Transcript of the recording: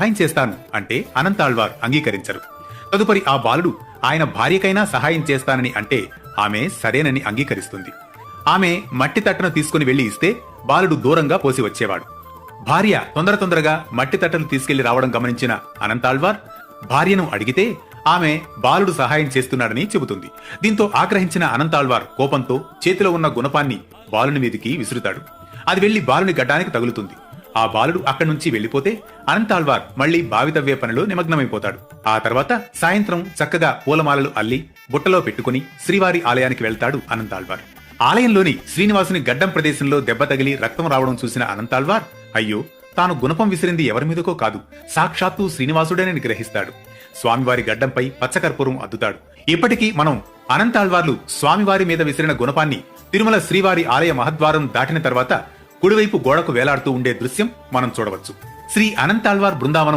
సహాయం చేస్తాను అంటే అనంతాళ్వార్ అంగీకరించరు. తదుపరి ఆ బాలుడు ఆయన భార్యకైనా సహాయం చేస్తానని అంటే ఆమె సరేనని అంగీకరిస్తుంది. ఆమె మట్టి తట్టను తీసుకుని వెళ్ళి ఇస్తే బాలుడు దూరంగా పోసి వచ్చేవాడు. భార్య తొందర తొందరగా మట్టి తట్టను తీసుకెళ్ళి రావడం గమనించిన అనంతాళ్వార్ భార్యను అడిగితే ఆమె బాలుడు సహాయం చేస్తున్నాడని చెబుతుంది. దీంతో ఆగ్రహించిన అనంతాళ్వార్ కోపంతో చేతిలో ఉన్న గుణపాన్ని బాలుని మీదికి విసురుతాడు. అది వెళ్ళి బాలుని గడ్డానికి తగులుతుంది. ఆ బాలుడు అక్కడి నుంచి వెళ్ళిపోతే అనంతాల్వార్ మళ్ళీ బావి పనిలో నిమగ్నమైపోతాడు. ఆ తర్వాత సాయంత్రం చక్కగా పూలమాలలు అల్లి బుట్టలో పెట్టుకుని శ్రీవారి ఆలయానికి వెళ్తాడు అనంతాల్వార్ ఆలయంలోని శ్రీనివాసుని గడ్డం ప్రదేశంలో దెబ్బ తగిలి రక్తం రావడం చూసిన అనంతాల్వార్ అయ్యో తాను గుణపం విసిరింది ఎవరి మీదకో కాదు సాక్షాత్తు శ్రీనివాసుడేనని గ్రహిస్తాడు స్వామివారి గడ్డంపై పచ్చకర్పూరం అద్దుతాడు. ఇప్పటికీ మనం అనంతాళ్వార్లు స్వామివారి మీద విసిరిన గుణపాన్ని తిరుమల శ్రీవారి ఆలయ మహద్వారం దాటిన తర్వాత కుడివైపు గోడకు వేలాడుతూ ఉండే దృశ్యం మనం చూడవచ్చు. శ్రీ అనంతాల్వార్ బృందావనం